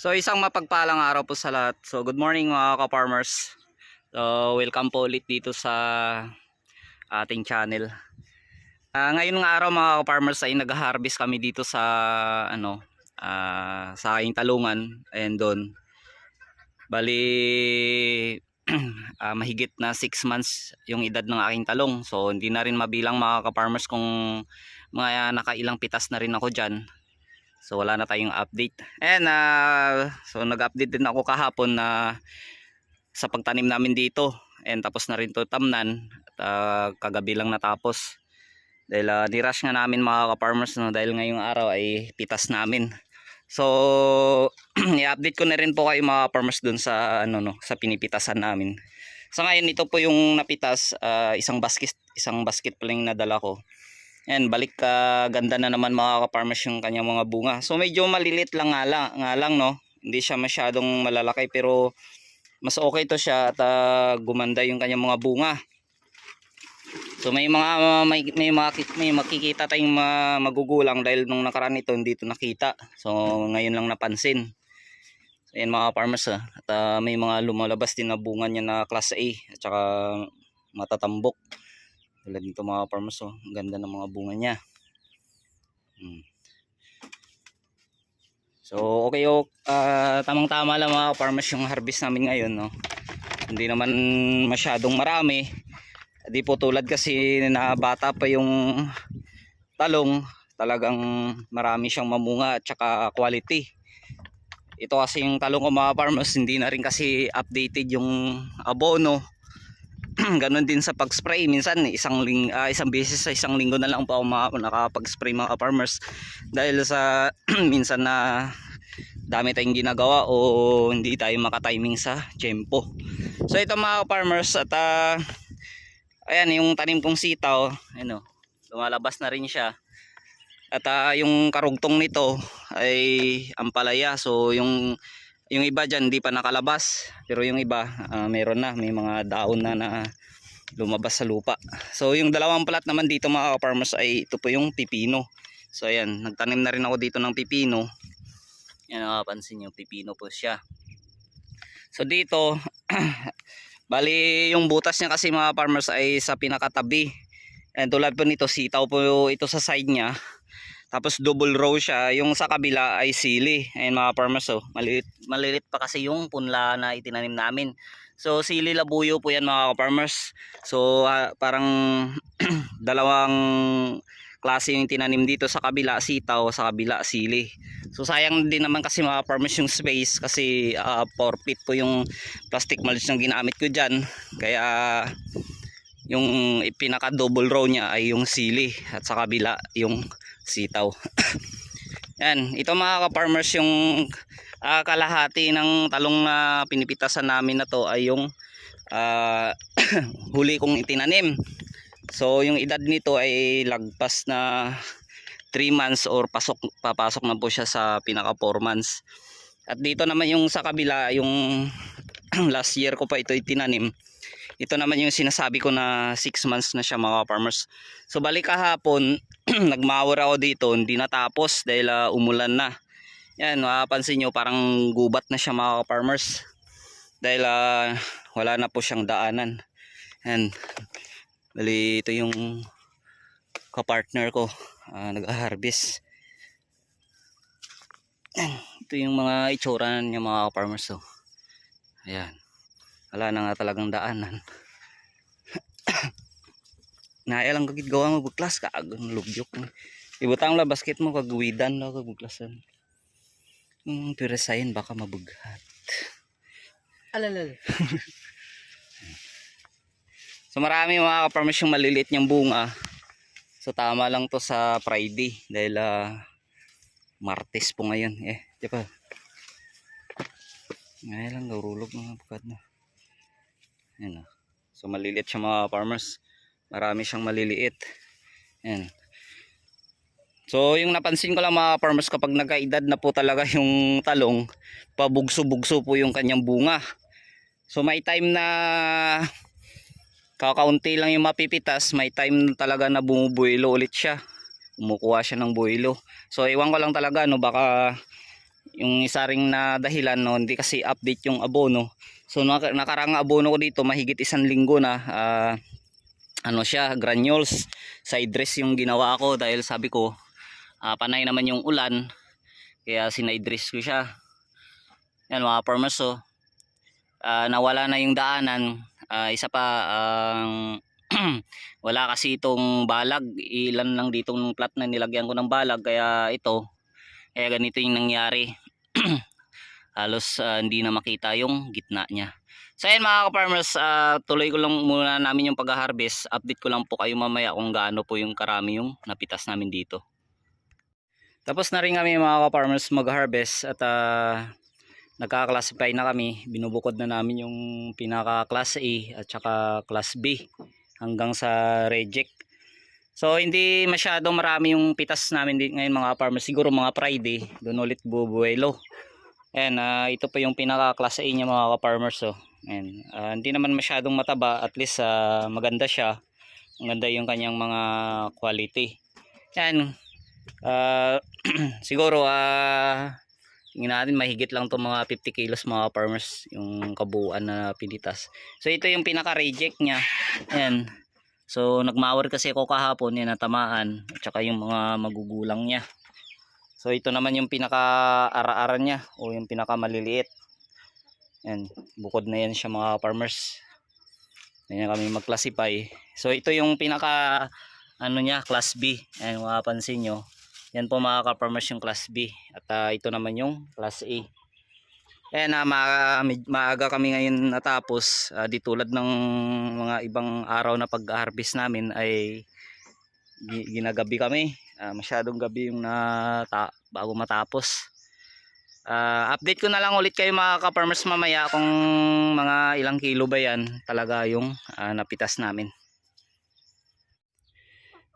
So isang mapagpalang araw po sa lahat. So good morning mga ka-farmers. So welcome po ulit dito sa ating channel. Ah, ngayon ng araw mga ka-farmers ay nag-harvest kami dito sa ano ah, sa aking talungan and doon. Bali ah, mahigit na 6 months yung edad ng aking talong. So hindi na rin mabilang mga ka-farmers kung mga nakailang pitas na rin ako diyan. So wala na tayong update. And uh, so nag-update din ako kahapon na sa pagtanim namin dito. And tapos na rin to tamnan. At uh, kagabi lang natapos. Dahil uh, nirush nga namin mga ka-farmers no, dahil ngayong araw ay pitas namin. So i-update ko na rin po kayo mga farmers dun sa ano no, sa pinipitasan namin. So ngayon ito po yung napitas, uh, isang basket isang basket pa lang nadala ko. Yan, balik ka ganda na naman mga ka-farmers yung kanyang mga bunga. So medyo malilit lang nga lang, nga lang no. Hindi siya masyadong malalaki pero mas okay to siya at uh, gumanda yung kanyang mga bunga. So may mga may may, makik, may makikita tayong ma, magugulang dahil nung nakaraan ito hindi ito nakita. So ngayon lang napansin. So, yan mga farmers ah. At uh, may mga lumalabas din na bunga niya na class A at saka matatambok. Tulad nito mga farmers oh. Ang ganda ng mga bunga niya. Hmm. So okay oh, ah, tamang-tama lang mga farmers yung harvest namin ngayon no. Hindi naman masyadong marami. Di po tulad kasi na bata pa yung talong, talagang marami siyang mamunga at saka quality. Ito kasi yung talong ko mga farmers, hindi na rin kasi updated yung abono ganun din sa pag-spray. Minsan isang ling ah, isang beses sa isang linggo na lang po ako nakapag-spray mga farmers dahil sa minsan na dami tayong ginagawa o hindi tayo makatiming sa tempo. So ito mga farmers at ah, ayan yung tanim kong sitaw ano lumalabas na rin siya. At ah, yung karugtong nito ay ampalaya. So yung yung iba dyan hindi pa nakalabas. Pero yung iba ah, meron na. May mga daon na na lumabas sa lupa. So yung dalawang plat naman dito mga farmers ay ito po yung pipino. So ayan nagtanim na rin ako dito ng pipino. Yan nakapansin nyo pipino po siya. So dito bali yung butas niya kasi mga farmers ay sa pinakatabi. And tulad po nito sitaw po ito sa side niya tapos double row siya. Yung sa kabila ay sili. Ayun mga farmers oh. Malilit, malilit pa kasi yung punla na itinanim namin. So sili labuyo po yan mga farmers. So ah, parang dalawang klase yung tinanim dito sa kabila sitaw, sa kabila sili. So sayang din naman kasi mga farmers yung space kasi uh, 4 feet po yung plastic mulch na ginamit ko dyan. Kaya yung pinaka double row niya ay yung sili at sa kabila yung sitaw. Yan ito mga ka-farmers yung uh, kalahati ng talong na pinipitasan namin na to ay yung uh, huli kong itinanim. So yung edad nito ay lagpas na 3 months or pasok papasok na po siya sa pinaka 4 months. At dito naman yung sa kabila yung last year ko pa ito itinanim ito naman yung sinasabi ko na 6 months na siya mga farmers so balik kahapon nagmawar ako dito hindi natapos dahil uh, umulan na. Yan mapapansin nyo parang gubat na siya mga farmers dahil uh, wala na po siyang daanan. Yan. Bali ito yung kapartner ko uh, nag-harvest yan ito yung mga itsura niya mga farmers so ayan. Wala na nga talagang daanan naaya lang kagid gawa mo buklas kaagang lugyok ibutang la basket mo kagwidan la kag buklasan. Hmm, pirasayin baka mabughat. Alalal. so marami mga kaparmas yung maliliit niyang bunga. So tama lang to sa Friday dahil uh, Martes po ngayon eh. Di ba? Ngayon lang narulog mga bukat na. Ayan o. So maliliit siya mga farmers. Marami siyang maliliit. Ayan. So yung napansin ko lang mga farmers kapag nagkaedad na po talaga yung talong, pabugso-bugso po yung kanyang bunga. So may time na kakaunti lang yung mapipitas, may time talaga na bumubuelo ulit siya. Kumukuha siya ng builo. So iwan ko lang talaga no baka yung isa ring na dahilan no, hindi kasi update yung abono. So nak nakarang abono ko dito mahigit isang linggo na ah, ano siya, granules. Side dress yung ginawa ko dahil sabi ko ah, panay naman yung ulan. Kaya sinide dress ko siya. Yan mga farmers so. ah, nawala na yung daanan. Ah, isa pa ang wala kasi itong balag. Ilan lang ditong plat na nilagyan ko ng balag kaya ito kaya ganito yung nangyari. Halos ah, hindi na makita yung gitna niya. So ayun mga ka-farmers, ah, tuloy ko lang muna namin yung pag-harvest. Update ko lang po kayo mamaya kung gaano po yung karami yung napitas namin dito. Tapos na rin kami mga ka-farmers mag-harvest at ah, nagka-classify na kami. Binubukod na namin yung pinaka-class A at saka class B hanggang sa reject. So hindi masyadong marami yung pitas namin din ngayon mga farmers. Siguro mga Friday, doon ulit bubuelo. Ayan, ah, ito pa yung pinaka-class A niya mga ka-farmers. Oh. Ayan, ah, hindi naman masyadong mataba, at least ah, maganda siya. Maganda yung kanyang mga quality. Yan. ah, siguro ah tingnan natin mahigit lang to mga 50 kilos mga farmers yung kabuuan na pinitas. So ito yung pinaka-reject niya. Ayan. So nagmawar kasi ako kahapon yan natamaan at saka yung mga magugulang niya. So ito naman yung pinaka-ara-ara niya o yung pinaka-maliliit. Yan, bukod na yan siya mga farmers. Ganyan kami mag-classify. So ito yung pinaka ano niya, class B. Ayan, mapapansin nyo. Yan po mga ka-farmers yung class B. At ah, ito naman yung class A. Ayan na ma med- maaga kami ngayon natapos. Ah, di tulad ng mga ibang araw na pag-harvest namin ay gi- ginagabi kami. Ah, masyadong gabi yung na bago matapos. Ah, update ko na lang ulit kayo mga ka-farmers mamaya kung mga ilang kilo ba yan talaga yung ah, napitas namin.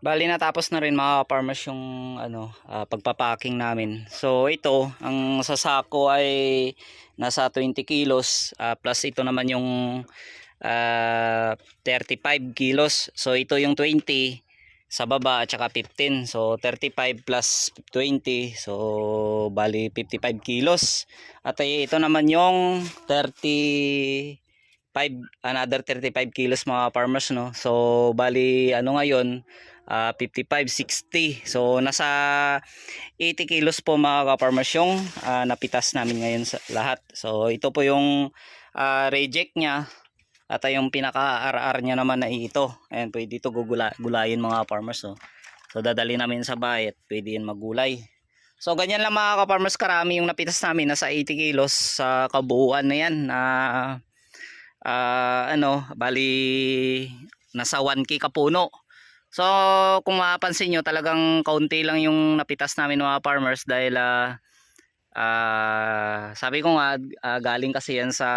Bali natapos na rin mga farmers yung ano ah, pagpapacking namin. So ito ang sasako ay nasa 20 kilos ah, plus ito naman yung ah, 35 kilos. So ito yung 20 sa baba at saka 15. So 35 plus 20. So bali 55 kilos. At ito naman yung 30 5 another 35 kilos mga farmers no. So bali ano ngayon ah, 55 60. So nasa 80 kilos po mga farmers yung ah, napitas namin ngayon sa lahat. So ito po yung ah, reject niya at yung pinaka-RR niya naman na ito. Ayan, pwede ito gugula, gulayin mga farmers. No? So dadali namin sa bahay at pwede yan magulay. So ganyan lang mga ka-farmers karami yung napitas namin nasa 80 kilos sa kabuuan na yan na ah, ano bali nasa 1k kapuno. So kung mapapansin nyo talagang kaunti lang yung napitas namin mga farmers dahil ah, ah, sabi ko nga ah, galing kasi yan sa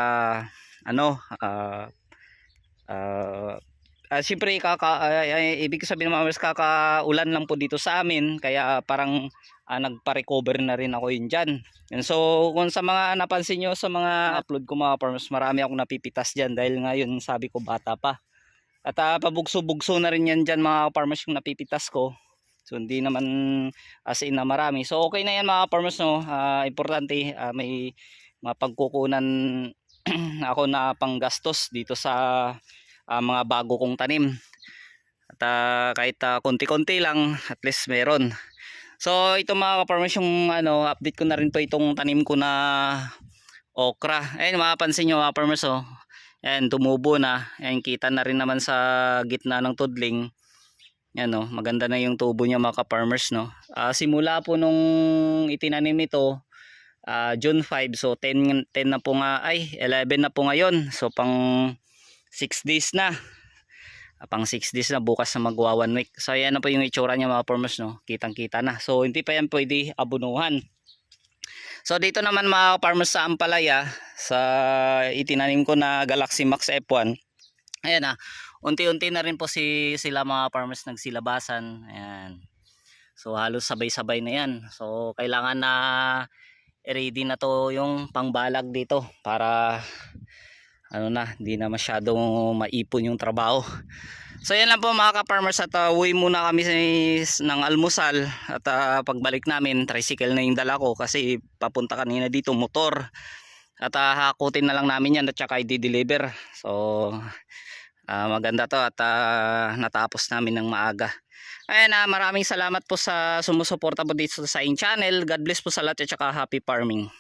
ano ah ah, ah, siyempre kaka ay- ibig sabihin mga farmers kakaulan lang po dito sa amin kaya parang ah, nagpa-recover na rin ako yun dyan. And so kung sa mga napansin nyo sa mga upload ko mga farmers marami akong napipitas dyan dahil ngayon sabi ko bata pa. At ah, pabugso-bugso na rin yan dyan mga farmers yung napipitas ko. So hindi naman as in na marami. So okay na yan mga farmers no. Ah, importante ah, may mapagkukunan ako na panggastos dito sa ah, mga bago kong tanim. At ah, kahit ah, konti-konti lang at least meron. So ito mga farmers yung ano update ko na rin to itong tanim ko na okra. Ayun mapapansin nyo mga farmers oh. Ayan, tumubo na. Ayan, kita na rin naman sa gitna ng tudling. Yan no, maganda na yung tubo niya mga ka-farmers no. Ah, simula po nung itinanim ito, ah, June 5, so 10 10 na po nga ay 11 na po ngayon. So pang 6 days na. Ah, pang 6 days na bukas na magwa 1 week. So ayan na po yung itsura niya mga farmers no. Kitang-kita na. So hindi pa yan pwede abunuhan. So dito naman mga farmers sa Ampalaya sa itinanim ko na Galaxy Max F1. Ayan na. Unti-unti na rin po si sila mga farmers nagsilabasan. Ayan. So halos sabay-sabay na yan. So kailangan na ready na to yung pangbalag dito para ano na, hindi na masyadong maipon yung trabaho. So yan lang po mga ka-farmers at uh, uwi muna kami ng almusal at uh, pagbalik namin tricycle na yung dala ko kasi papunta kanina dito motor. At uh, hakutin na lang namin yan at saka i-deliver. So uh, maganda to at uh, natapos namin ng maaga Ayan na maraming salamat po sa sumusuporta po dito sa aking channel. God bless po sa lahat at saka happy farming